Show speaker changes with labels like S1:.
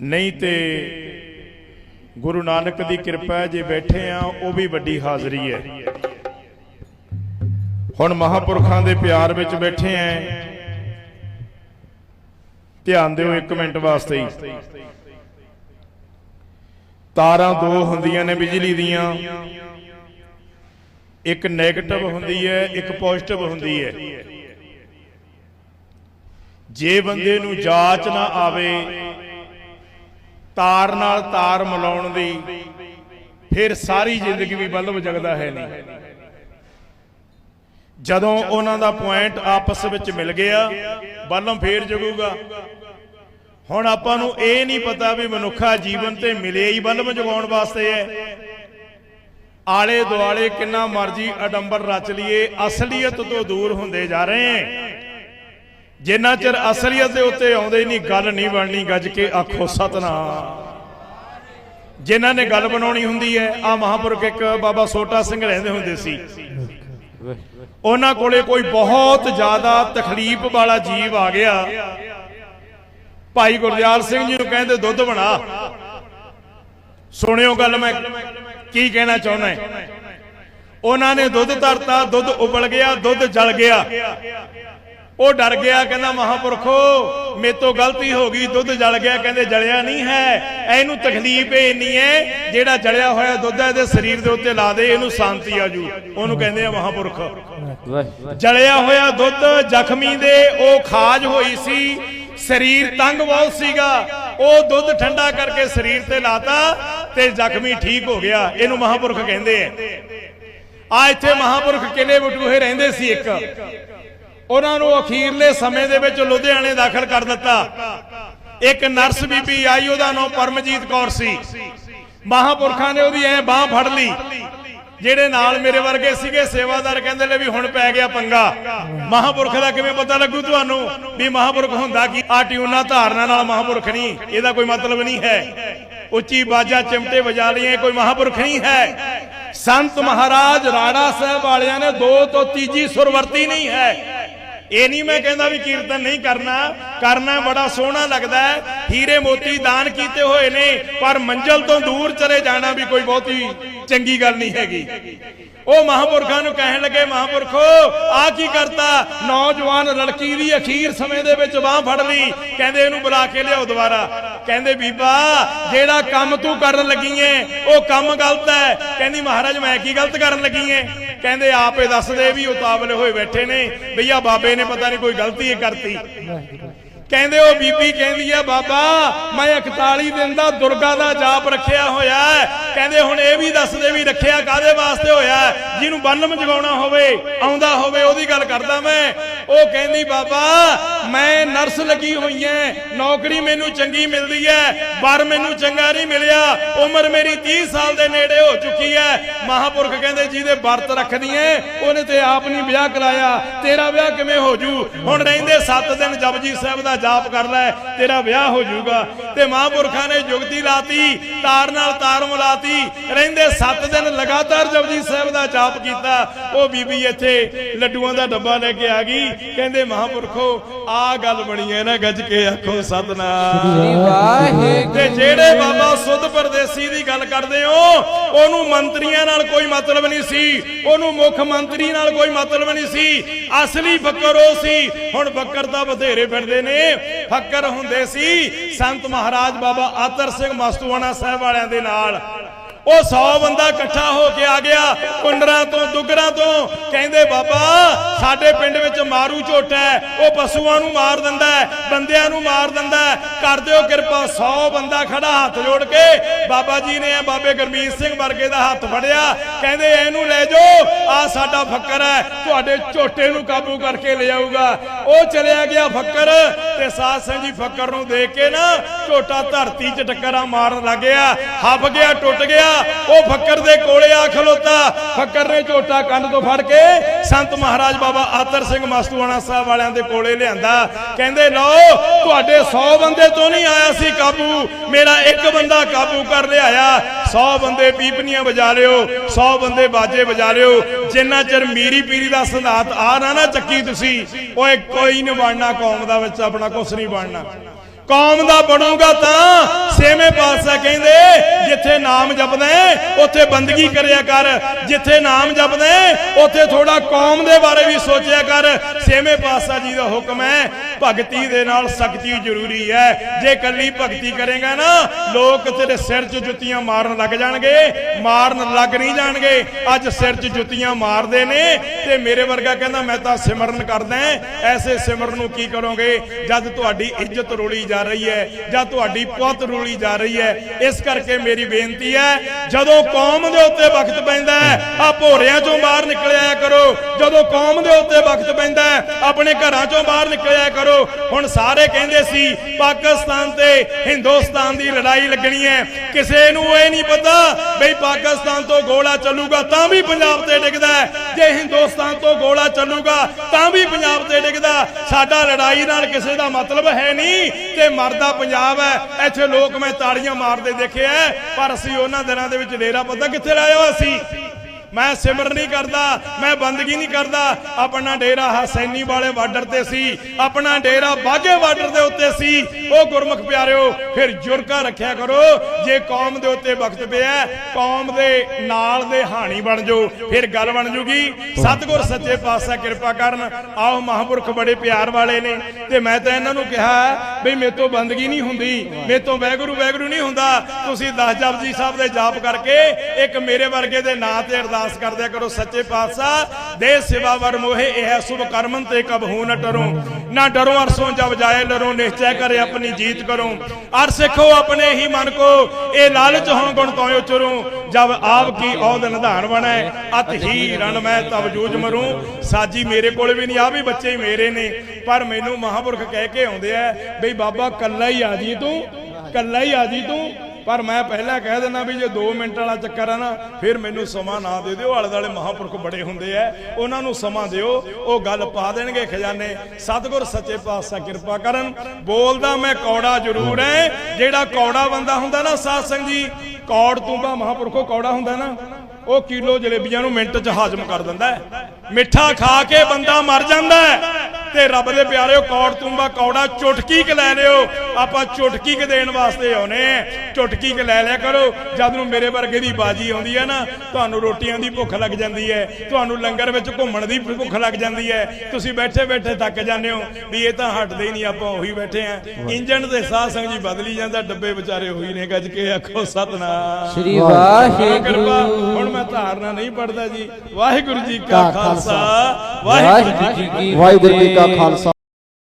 S1: ਨਹੀਂ ਤੇ ਗੁਰੂ ਨਾਨਕ ਦੀ ਕਿਰਪਾ ਜੇ ਬੈਠੇ ਆ, ਉਹ ਵੀ ਵੱਡੀ ਹਾਜ਼ਰੀ ਹੈ। ਹੁਣ ਮਹਾਪੁਰਖਾਂ ਦੇ ਪਿਆਰ ਵਿੱਚ ਬੈਠੇ ਆ। ਧਿਆਨ ਦਿਓ 1 ਮਿੰਟ ਵਾਸਤੇ ਹੀ। ਤਾਰਾਂ ਦੋ ਹੁੰਦੀਆਂ ਨੇ ਬਿਜਲੀ ਦੀਆਂ। ਇੱਕ 네ਗੇਟਿਵ ਹੁੰਦੀ ਹੈ, ਇੱਕ ਪੋਜ਼ਿਟਿਵ ਹੁੰਦੀ ਹੈ। ਜੇ ਬੰਦੇ ਨੂੰ ਜਾਚ ਨਾ ਆਵੇ ਤਾਰ ਨਾਲ ਤਾਰ ਮਿਲਾਉਣ ਦੀ ਫਿਰ ਸਾਰੀ ਜ਼ਿੰਦਗੀ ਵੀ ਬਲਬ ਜਗਦਾ ਹੈ ਨਹੀਂ। ਜਦੋਂ ਉਹਨਾਂ ਦਾ ਪੁਆਇੰਟ ਆਪਸ ਵਿੱਚ ਮਿਲ ਗਿਆ, ਬਲਬ ਫੇਰ ਜਗੂਗਾ। ਹੁਣ ਆਪਾਂ ਨੂੰ ਇਹ ਨਹੀਂ ਪਤਾ ਵੀ ਮਨੁੱਖਾ ਜੀਵਨ ਤੇ ਮਿਲੇ ਹੀ ਬਲਬ ਜਗਾਉਣ ਵਾਸਤੇ ਹੈ। ਆਲੇ ਦੁਆਲੇ ਕਿੰਨਾ ਮਰਜ਼ੀ ਅਡੰਬਰ ਰਚ ਲਈਏ, ਅਸਲੀਅਤ ਤੋਂ ਦੂਰ ਹੁੰਦੇ ਜਾ ਰਹੇ ਹਾਂ। ਜਿੰਨਾ ਚਿਰ ਅਸਲੀਅਤ ਦੇ ਉੱਤੇ ਆਉਂਦੇ ਹੀ ਨਹੀਂ, ਗੱਲ ਨਹੀਂ ਬਣਨੀ, ਗੱਜ ਕੇ ਆਖੋ ਸਤਨਾਮ। ਜਿਨ੍ਹਾਂ ਨੇ ਗੱਲ ਬਣਾਉਣੀ ਹੁੰਦੀ ਹੈ ਆ ਮਹਾਪੁਰਖ ਇੱਕ ਬਾਬਾ ਸੋਟਾ ਸਿੰਘ ਰਹਿੰਦੇ ਹੁੰਦੇ ਸੀ। ਉਹਨਾਂ ਕੋਲੇ ਕੋਈ ਬਹੁਤ ਜ਼ਿਆਦਾ ਤਕਲੀਫ ਵਾਲਾ ਜੀਵ ਆ ਗਿਆ। ਭਾਈ ਗੁਰਦਿਆਲ ਸਿੰਘ ਜੀ ਨੂੰ ਕਹਿੰਦੇ, ਦੁੱਧ ਬਣਾ। ਸੁਣਿਓ ਗੱਲ ਮੈਂ, ਕੀ ਕਹਿਣਾ ਚਾਹੁੰਦਾ ਉਹਨਾਂ ਨੇ ਦੁੱਧ ਧਰਤਾ, ਦੁੱਧ ਉਬਲ ਗਿਆ, ਦੁੱਧ ਜਲ ਗਿਆ। ਉਹ ਡਰ ਗਿਆ ਕਹਿੰਦਾ ਮਹਾਪੁਰਖੋ ਮੇਰੇ ਤੋਂ ਗਲਤੀ ਹੋ ਗਈ ਦੁੱਧ ਜਲ ਗਿਆ ਕਹਿੰਦੇ ਜਲਿਆ ਨਹੀਂ ਹੈ। ਇਹਨੂੰ ਤਕਲੀਫ ਇੰਨੀ ਹੈ ਜਿਹੜਾ ਜਲਿਆ ਹੋਇਆ ਦੁੱਧ ਹੈ ਇਹਦੇ ਸਰੀਰ ਦੇ ਉੱਤੇ ਲਾ ਦੇ ਇਹਨੂੰ ਸ਼ਾਂਤੀ ਆ ਜੂ। ਉਹਨੂੰ ਕਹਿੰਦੇ ਆ ਮਹਾਪੁਰਖ। ਜਲਿਆ ਹੋਇਆ ਦੁੱਧ ਜ਼ਖਮੀ ਦੇ ਉਹ ਖਾਜ ਹੋਈ ਸੀ ਸਰੀਰ ਤੰਗ ਬਹੁਤ ਸੀਗਾ। ਉਹ ਦੁੱਧ ਠੰਡਾ ਕਰਕੇ ਸਰੀਰ ਤੇ ਲਾਤਾ ਤੇ ਜ਼ਖਮੀ ਠੀਕ ਹੋ ਗਿਆ ਇਹਨੂੰ ਮਹਾਪੁਰਖ ਕਹਿੰਦੇ ਆ। ਆ ਇੱਥੇ ਮਹਾਪੁਰਖ ਕਿਲੇ ਬਟੂਹੇ ਰਹਿੰਦੇ ਸੀ ਇੱਕ। ਉਹਨਾਂ ਨੂੰ ਅਖੀਰਲੇ ਸਮੇਂ ਦੇ ਵਿੱਚ ਲੁਧਿਆਣੇ ਦਾਖਲ ਕਰ ਦਿੱਤਾ। ਇੱਕ ਨਰਸ ਬੀਬੀ ਆਈ, ਉਹਦਾ ਨਾਮ ਪਰਮਜੀਤ ਕੌਰ ਸੀ। ਮਹਾਪੁਰਖਾਂ ਨੇ ਉਹਦੀ ਐ ਬਾਹ ਫੜ ਲਈ, ਜਿਹੜੇ ਨਾਲ ਮੇਰੇ ਵਰਗੇ ਸੀਗੇ, ਸੇਵਾਦਾਰ ਕਹਿੰਦੇ ਲੈ ਵੀ ਹੁਣ ਪੈ ਗਿਆ ਪੰਗਾ। ਮਹਾਪੁਰਖ ਦਾ ਕਿਵੇਂ ਪਤਾ ਲੱਗੂ ਤੁਹਾਨੂੰ ਵੀ ਮਹਾਪੁਰਖ ਹੁੰਦਾ ਕੀ? ਆ ਟਿਊਨਾ ਧਾਰਨਾ ਨਾਲ ਮਹਾਪੁਰਖ ਨਹੀਂ, ਇਹਦਾ ਕੋਈ ਮਤਲਬ ਨਹੀਂ ਹੈ। ਉੱਚੀ ਬਾਜਾ, ਚਿਮਟੇ ਵਜਾ ਲਈਏ ਕੋਈ ਮਹਾਪੁਰਖ ਨਹੀਂ ਹੈ। ਸੰਤ ਮਹਾਰਾਜ ਰਾਣਾ ਸਾਹਿਬ ਵਾਲਿਆਂ ਨੇ ਦੋ ਤੋਂ ਤੀਜੀ ਸੁਰਵਰਤੀ ਨਹੀਂ ਹੈ। ਇਹ ਨਹੀਂ ਮੈਂ ਕਹਿੰਦਾ ਵੀ ਕੀਰਤਨ ਨਹੀਂ ਕਰਨਾ। ਕਰਨਾ ਬੜਾ ਸੋਹਣਾ ਲੱਗਦਾ ਹੈ। ਹੀਰੇ ਮੋਤੀ ਦਾਨ ਕੀਤੇ ਹੋਏ ਨੇ, ਪਰ ਮੰਜ਼ਲ ਤੋਂ ਦੂਰ ਚਲੇ ਜਾਣਾ ਵੀ ਕੋਈ ਬਹੁਤੀ ਚੰਗੀ ਗੱਲ ਨਹੀਂ ਹੈਗੀ। ਉਹ ਮਹਾਪੁਰਖਾਂ ਨੂੰ ਕਹਿਣ ਲੱਗੇ, ਮਹਾਪੁਰਖੋ, ਆ ਕੀ ਕਰਤਾ? ਨੌਜਵਾਨ ਲੜਕੀ ਦੀ ਅਖੀਰ ਸਮੇਂ ਦੇ ਵਿੱਚ ਬਾਹ ਫੜ ਲਈ। ਕਹਿੰਦੇ ਇਹਨੂੰ ਬੁਲਾ ਕੇ ਲਿਆਓ ਦੁਬਾਰਾ। ਕਹਿੰਦੇ, ਬੀਬਾ, ਜਿਹੜਾ ਕੰਮ ਤੂੰ ਕਰਨ ਲੱਗੀ ਏ, ਉਹ ਕੰਮ ਗਲਤ ਹੈ। ਕਹਿੰਦੀ, ਮਹਾਰਾਜ, ਮੈਂ ਕੀ ਗਲਤ ਕਰਨ ਲੱਗੀ ਏ? ਕਹਿੰਦੇ ਆਪੇ ਦੱਸਦੇ ਵੀ ਉਤਾਵਲੇ ਹੋਏ ਬੈਠੇ ਨੇ ਭਈਆ ਬਾਬੇ ਨੇ ਪਤਾ ਨਹੀਂ ਕੋਈ ਗਲਤੀ ਹੀ ਕਰਤੀ। ਕਹਿੰਦੇ ਉਹ ਬੀਬੀ ਕਹਿੰਦੀ ਆ, ਬਾਬਾ, ਮੈਂ 41 ਦਿਨ ਦਾ ਦੁਰਗਾ ਦਾ ਜਾਪ ਰੱਖਿਆ ਹੋਇਆ ਕਹਿੰਦੇ ਹੁਣ ਇਹ ਵੀ ਦੱਸਦੇ ਵੀ ਰੱਖਿਆ ਕਾਦੇ ਵਾਸਤੇ ਹੋਇਆ ਜਿਹਨੂੰ ਬੰਨਮ ਜਗਾਉਣਾ ਹੋਵੇ, ਆਉਂਦਾ ਹੋਵੇ, ਉਹਦੀ ਗੱਲ ਕਰਦਾ ਮੈਂ। ਉਹ ਕਹਿੰਦੀ, ਬਾਬਾ ਮੈਂ ਨਰਸ ਲੱਗੀ ਹੋਈ ਐ, ਨੌਕਰੀ ਮੈਨੂੰ ਚੰਗੀ ਮਿਲਦੀ ਐ ਪਰ ਮੈਨੂੰ ਚੰਗਾ ਨਹੀਂ ਮਿਲਿਆ, ਉਮਰ ਮੇਰੀ 30 ਸਾਲ ਦੇ ਨੇੜੇ ਹੋ ਚੁੱਕੀ ਐ। ਮਹਾਪੁਰਖ ਕਹਿੰਦੇ, ਜਿਹਦੇ ਵਰਤ ਰੱਖਦੀ ਐ, ਉਹਨੇ ਤੇ ਆਪ ਨਹੀਂ ਵਿਆਹ ਕਰਾਇਆ। ਤੇਰਾ ਵਿਆਹ ਕਿਵੇਂ ਹੋ ਜੂ? ਹੁਣ ਰਹਿੰਦੇ 7 ਦਿਨ ਜਪਜੀ ਸਾਹਿਬ ਦਾ ਜਾਪ ਕਰ ਲੈ, ਤੇਰਾ ਵਿਆਹ ਹੋ ਜਾਊਗਾ ਤੇ ਮਹਾਪੁਰਖਾਂ ਨੇ ਜੁਗਤੀ ਲਾਤੀ ਤਾਰ ਨਾਲ ਤਾਰ ਮਿਲਾਤੀ। ਰਹਿੰਦੇ 7 ਦਿਨ ਲਗਾਤਾਰ ਜਪਜੀ ਸਾਹਿਬ ਦਾ ਜਾਪ ਕੀਤਾ। ਉਹ ਬੀਬੀ ਇੱਥੇ ਲੱਡੂਆਂ ਦਾ ਡੱਬਾ ਲੈ ਕੇ ਆ ਗਈ। ਕਹਿੰਦੇ ਮਹਾਪੁਰਖੋ ਆ ਗੱਲ ਬਣੀ ਹੈ ਨਾ ਗੱਜ ਕੇ ਆਖੋ ਸਤਨਾਮ।
S2: ਵਾਹਿਗੁਰੂ।
S1: ਤੇ ਜਿਹੜੇ ਬਾਬਾ ਸੁੱਧ ਪਰਦੇਸੀ ਦੀ ਗੱਲ ਕਰਦੇ ਹੋ ਉਹਨੂੰ ਮੰਤਰੀਆਂ ਨਾਲ ਕੋਈ ਮਤਲਬ ਨਹੀਂ ਸੀ। ਉਹਨੂੰ ਮੁੱਖ ਮੰਤਰੀ ਨਾਲ ਕੋਈ ਮਤਲਬ ਨਹੀਂ ਸੀ। ਅਸਲੀ ਫੱਕਰ ਉਹ ਸੀ। ਹੁਣ ਫੱਕਰ ਤਾਂ ਬਥੇਰੇ ਫਿਰਦੇ ਨੇ। ਫੱਕਰ ਹੁੰਦੇ ਸੀ। ਸੰਤ ਮਹਾਰਾਜ ਬਾਬਾ ਆਤਰ ਸਿੰਘ ਮਸਤੂਆਣਾ ਸਾਹਿਬ ਵਾਲਿਆਂ ਦੇ ਨਾਲ। ਉਹ 100 ਬੰਦਾ ਇਕੱਠਾ ਹੋ ਕੇ ਆ ਗਿਆ ਕੁੰਡਰਾਂ ਤੋਂ, ਦੁਗਰਾਂ ਤੋਂ। ਕਹਿੰਦੇ, ਬਾਬਾ, ਸਾਡੇ ਪਿੰਡ ਵਿੱਚ ਮਾਰੂ ਝੋਟਾ ਹੈ। ਉਹ ਪਸ਼ੂਆਂ ਨੂੰ ਮਾਰ ਦਿੰਦਾ ਬੰਦਿਆਂ ਨੂੰ ਮਾਰ ਦਿੰਦਾ ਕਰ ਦਿਓ ਕਿਰਪਾ 100 ਬੰਦਾ ਖੜਾ ਹੱਥ ਜੋੜ ਕੇ। ਬਾਬਾ ਜੀ ਨੇ ਬਾਬੇ ਗੁਰਮੀਤ ਸਿੰਘ ਵਰਗੇ ਦਾ ਹੱਥ ਫੜਿਆ। ਕਹਿੰਦੇ, ਇਹਨੂੰ ਲੈ ਜਾਓ ਆ ਸਾਡਾ ਫੱਕਰ ਹੈ। ਤੁਹਾਡੇ ਝੋਟੇ ਨੂੰ ਕਾਬੂ ਕਰਕੇ ਲੈ ਜਾਊਗਾ ਉਹ ਚਲਿਆ ਗਿਆ ਫੱਕਰ ਤੇ ਸਾਧ ਸੰਗ ਜੀ ਫੱਕਰ ਨੂੰ ਦੇਖ ਕੇ ਨਾ ਝੋਟਾ ਧਰਤੀ 'ਚ ਟੱਕਰਾਂ ਮਾਰਨ ਲੱਗਿਆ ਹੱਬ ਗਿਆ, ਟੁੱਟ ਗਿਆ। ਉਹ ਫੱਕਰ ਦੇ ਕੋਲੇ ਆ ਖਲੋਤਾ। ਫੱਕਰ ਨੇ ਝੋਟਾ ਕੰਨ ਤੋਂ ਫੜ ਕੇ ਸੰਤ ਮਹਾਰਾਜ ਬਾਬਾ ਆਤਰ ਸਿੰਘ ਮਸਤੂਆਣਾ ਸਾਹਿਬ ਵਾਲਿਆਂ ਦੇ ਕੋਲੇ ਲਿਆਂਦਾ। ਕਹਿੰਦੇ, ਲਓ, ਤੁਹਾਡੇ 100 ਬੰਦੇ ਤੋਂ ਨਹੀਂ ਆਇਆ ਸੀ ਕਾਬੂ। ਮੇਰਾ ਇੱਕ ਬੰਦਾ ਕਾਬੂ ਕਰ ਲਿਆਇਆ। 100 ਬੰਦੇ ਪੀਪਨੀਆਂ ਵਜਾ ਲਿਓ 100 ਬੰਦੇ ਬਾਜੇ ਵਜਾ ਲਿਓ। ਜਿੰਨਾ ਚਿਰ ਮੀਰੀ ਪੀਰੀ ਦਾ ਸਿਧਾਂਤ ਆ ਨਾ ਨਾ ਚੱਕੀ ਤੁਸੀਂ, ਓਏ, ਕੋਈ ਨਹੀਂ ਬਣਨਾ, ਕੌਮ ਦਾ ਵਿੱਚ ਆਪਣਾ ਕੁਛ ਨਹੀਂ ਬਣਨਾ। ਕੌਮ ਦਾ ਬਣੂਗਾ ਤਾਂ ਛੇਵੇਂ ਪਾਤਸ਼ਾਹ ਕਹਿੰਦੇ, ਜਿੱਥੇ ਨਾਮ ਜਪਦਾ ਉੱਥੇ ਬੰਦਗੀ ਕਰਿਆ ਕਰ। ਜਿੱਥੇ ਨਾਮ ਜਪਦਾ ਉੱਥੇ ਥੋੜਾ ਕੌਮ ਦੇ ਬਾਰੇ ਵੀ ਸੋਚਿਆ ਕਰ। ਛੇਵੇਂ ਪਾਤਸ਼ਾਹ ਜੀ ਦਾ ਹੁਕਮ ਹੈ, ਭਗਤੀ ਦੇ ਨਾਲ ਸ਼ਕਤੀ ਜ਼ਰੂਰੀ ਹੈ। ਜੇ ਕੱਲੀ ਭਗਤੀ ਕਰੇਗਾ ਨਾ, ਲੋਕ ਤੇਰੇ ਸਿਰ 'ਚ ਜੁੱਤੀਆਂ ਮਾਰਨ ਲੱਗ ਜਾਣਗੇ, ਮਾਰਨ ਲੱਗ ਨਹੀਂ ਜਾਣਗੇ। ਅੱਜ ਸਿਰ 'ਚ ਜੁੱਤੀਆਂ ਮਾਰਦੇ ਨੇ ਤੇ ਮੇਰੇ ਵਰਗਾ ਕਹਿੰਦਾ, ਮੈਂ ਤਾਂ ਸਿਮਰਨ ਕਰਦਾ ਐਸੇ ਸਿਮਰਨ ਨੂੰ ਕੀ ਕਰੋਗੇ? ਜਦ ਤੁਹਾਡੀ ਇੱਜ਼ਤ ਰੋਲੀ ਜਾ ਰਹੀ ਹੈ ਜਾਂ ਤੁਹਾਡੀ ਪੁੱਤ ਰੋਲੀ ਜਾ ਰਹੀ ਹੈ? ਇਸ ਕਰਕੇ ਮੇਰੀ ਬੇਨਤੀ ਹੈ, ਜਦੋਂ ਕੌਮ ਦੇ ਉੱਤੇ ਵਕਤ ਪੈਂਦਾ ਹੈ ਆ ਭੋਰਿਆਂ ਚੋਂ ਬਾਹਰ ਨਿਕਲਿਆ ਕਰੋ। ਜਦੋਂ ਕੌਮ ਦੇ ਉੱਤੇ ਵਕਤ ਪੈਂਦਾ ਹੈ, ਆਪਣੇ ਘਰਾਂ ਚੋਂ ਬਾਹਰ ਨਿਕਲਿਆ ਕਰੋ। ਹੁਣ ਸਾਰੇ ਕਹਿੰਦੇ ਸੀ, ਪਾਕਿਸਤਾਨ ਤੇ ਹਿੰਦੁਸਤਾਨ ਦੀ ਲੜਾਈ ਲੱਗਣੀ ਹੈ। ਕਿਸੇ ਨੂੰ ਇਹ ਨਹੀਂ ਪਤਾ ਬਈ ਪਾਕਿਸਤਾਨ ਤੋਂ ਗੋਲਾ ਚੱਲੂਗਾ, ਤਾਂ ਵੀ ਪੰਜਾਬ ਤੇ ਡਿੱਗਦਾ ਜੇ ਹਿੰਦੁਸਤਾਨ ਤੋਂ ਗੋਲਾ ਚੱਲੂਗਾ, ਤਾਂ ਵੀ ਪੰਜਾਬ ਤੇ ਡਿੱਗਦਾ ਸਾਡਾ ਲੜਾਈ ਨਾਲ ਕਿਸੇ ਦਾ ਮਤਲਬ ਹੈ ਨਹੀਂ ਤੇ ਮਰਦਾ ਪੰਜਾਬ ਹੈ, ਇੱਥੇ ਲੋਕ ਮੈਂ ਤਾੜੀਆਂ ਮਾਰਦੇ ਦੇਖੇ ਐ ਪਰ ਅਸੀਂ ਉਹਨਾਂ ਦਿਨਾਂ ਦੇ ਵਿੱਚ ਡੇਰਾ ਪਤਾ ਕਿੱਥੇ ਲਾਇਆ ਹੋਇਆ ਸੀ? ਮੈਂ ਸਿਮਰ ਨਹੀਂ ਕਰਦਾ, ਮੈਂ ਬੰਦਗੀ ਨਹੀਂ ਕਰਦਾ। ਆਪਣਾ ਡੇਰਾ ਹਸੈਨੀ ਵਾਲੇ ਬਾਰਡਰ ਤੇ ਸੀ, ਆਪਣਾ ਡੇਰਾ ਬਾਗੇ ਬਾਰਡਰ ਦੇ ਉੱਤੇ ਸੀ। ਉਹ ਗੁਰਮੁਖ ਪਿਆਰਿਓ, ਫਿਰ ਜੁਰਕਾ ਰੱਖਿਆ ਕਰੋ। ਜੇ ਕੌਮ ਦੇ ਉੱਤੇ ਵਕਤ ਪਿਆ, ਕੌਮ ਦੇ ਨਾਲ ਦੇ ਹਾਣੀ ਬਣ ਜਾਓ, ਫਿਰ ਗੱਲ ਬਣ ਜੂਗੀ। ਸਤਿਗੁਰ ਸੱਚੇ ਪਾਤਸ਼ਾਹ ਕਿਰਪਾ ਕਰਨ, ਆਓ ਮਹਾਂਪੁਰਖ ਬੜੇ ਪਿਆਰ ਵਾਲੇ ਨੇ। ਤੇ ਮੈਂ ਤਾਂ ਇਹਨਾਂ ਨੂੰ ਕਿਹਾ ਵੀ ਮੇਰੇ ਤੋਂ ਬੰਦਗੀ ਨਹੀਂ ਹੁੰਦੀ, ਮੇਰੇ ਤੋਂ ਵੈਗੁਰੂ ਵੈਗੁਰੂ ਨਹੀਂ ਹੁੰਦਾ। ਤੁਸੀਂ ਦਸ ਜਪਜੀ ਸਾਹਿਬ ਦੇ ਜਾਪ ਕਰਕੇ ਇੱਕ ਮੇਰੇ ਵਰਗੇ ਦੇ ਨਾਂ ਤੇ ਅਰਦਾਸ ਕਰਦਿਆ ਕਰੋ ਸੱਚੇ ਪਾਤਸ਼ਾਹ। ਦੇ ਸਿਵਾ ਵਰ ਮੋਹਿ, ਇਹ ਸੁਭ ਕਰਮਨ ਤੇ ਕਬਹੂ ਨ ਡਰੋ। ਨਾ ਡਰੋ, ਅਰਸੋਂ ਜਬ ਜਾਏ ਲਰੋ, ਨਿਸ਼ਚੈ ਕਰੇ ਆਪਣੀ ਜੀਤ ਕਰੋ। ਅਰ ਸਿੱਖੋ ਆਪਣੇ ਹੀ ਮਨ ਕੋ, ਇਹ ਲਾਲਚ ਹੋਂ ਗੁਣ ਤੋਂ ਉਚਰੂ ਜਬ ਆਪ ਕੀ ਔਦ ਨਿਧਾਨ ਬਣੈ, ਅਤ ਹੀ ਰਣ ਮੈਂ ਤਬ ਜੂਝ ਮਰੂ। ਸਾਜੀ ਮੇਰੇ ਕੋਲ ਵੀ ਨਹੀਂ ਆ ਵੀ ਬੱਚੇ ਮੇਰੇ ਨੇ। ਪਰ ਮੈਨੂੰ ਮਹਾਂਪੁਰਖ ਕਹਿ ਕੇ ਆਉਂਦੇ ਆ ਬਈ ਬਾਬਾ ਕੱਲਾ ਹੀ ਆ ਜੀ ਤੂੰ, ਕੱਲਾ ਹੀ ਆ ਜੀ ਤੂੰ। ਪਰ ਮੈਂ ਪਹਿਲਾਂ ਕਹਿ ਦਿੰਦਾ ਵੀ ਜੇ 2 ਮਿੰਟ ਵਾਲਾ ਚੱਕਰ ਆ ਨਾ, ਫਿਰ ਮੈਨੂੰ ਸਮਾਂ ਨਾ ਦੇ ਦਿਓ। ਆਲੇ ਦਾਲੇ ਮਹਾਂਪੁਰਖ ਬੜੇ ਹੁੰਦੇ ਆ। ਉਹਨਾਂ ਨੂੰ ਸਮਾਂ ਦਿਓ। ਉਹ ਗੱਲ ਪਾ ਦੇਣਗੇ ਖਜ਼ਾਨੇ। ਸਤਿਗੁਰ ਸੱਚੇ ਪਾਤਸ਼ਾਹ ਕਿਰਪਾ ਕਰਨ। ਬੋਲਦਾ ਮੈਂ ਕੌੜਾ ਜ਼ਰੂਰ ਐ। ਜਿਹੜਾ ਕੌੜਾ ਬੰਦਾ ਹੁੰਦਾ ਨਾ ਸਾਧ ਸੰਗ ਜੀ, ਕੌੜ ਤੂੰਬਾ ਮਹਾਂਪੁਰਖੋ ਕੌੜਾ ਹੁੰਦਾ ਨਾ, ਉਹ ਕਿਲੋ ਜਲੇਬੀਆਂ ਨੂੰ ਮਿੰਟ 'ਚ ਹਾਜ਼ਮ ਕਰ ਦਿੰਦਾ ਮਿੱਠਾ ਖਾ ਕੇ ਬੰਦਾ ਮਰ ਜਾਂਦਾ ਤੇ ਰੱਬ ਦੇ ਪਿਆਰਿਓ ਕੌੜ ਤੁੰਬਾ ਕੌੜਾ ਚੁਟਕੀ ਕ ਲੈ ਲਿਓ। ਆਪਾਂ ਚੁਟਕੀ ਕ ਦੇਣ ਵਾਸਤੇ ਆਉਨੇ ਚੁਟਕੀ ਕ ਲੈ ਲਿਆ ਕਰੋ। ਜਦ ਨੂੰ ਮੇਰੇ ਵਰਗੇ ਦੀ ਬਾਜੀ ਆਉਂਦੀ ਹੈ ਨਾ ਤੁਹਾਨੂੰ ਰੋਟੀਆਂ ਦੀ ਭੁੱਖ ਲੱਗ ਜਾਂਦੀ ਹੈ ਤੁਹਾਨੂੰ ਲੰਗਰ ਵਿੱਚ ਘੁੰਮਣ ਦੀ ਭੁੱਖ ਲੱਗ ਜਾਂਦੀ ਹੈ ਤੁਸੀਂ ਬੈਠੇ ਬੈਠੇ ਥੱਕ ਜਾਂਦੇ ਹੋ ਵੀ ਇਹ ਤਾਂ ਹਟਦੇ ਹੀ ਨਹੀਂ ਆਪਾਂ ਉਹੀ ਬੈਠੇ ਆ। ਇੰਜਣ ਦੇ ਸਾਹ ਸੰਗ ਜੀ ਬਦਲੀ ਜਾਂਦਾ ਡੱਬੇ ਵਿਚਾਰੇ ਹੋਈ ਨੇ ਗੱਜ ਕੇ ਆਖੋ ਸਤਨਾਮ।
S2: ਸ੍ਰੀ ਵਾਹਿਗੁਰੂ।
S1: ਹੁਣ ਮੈਂ ਧਾਰਨਾ ਨਹੀਂ ਪੜਦਾ ਜੀ। ਵਾਹਿਗੁਰੂ ਜੀ ਕਾ ਖਾਲਸਾ। ਵਾਹਿਗੁਰੂ ਜੀ ਕੀ
S2: ਵਾਹਿਗੁਰੂ ਜੀ ਕੀ।
S3: ਖਾਲਸਾ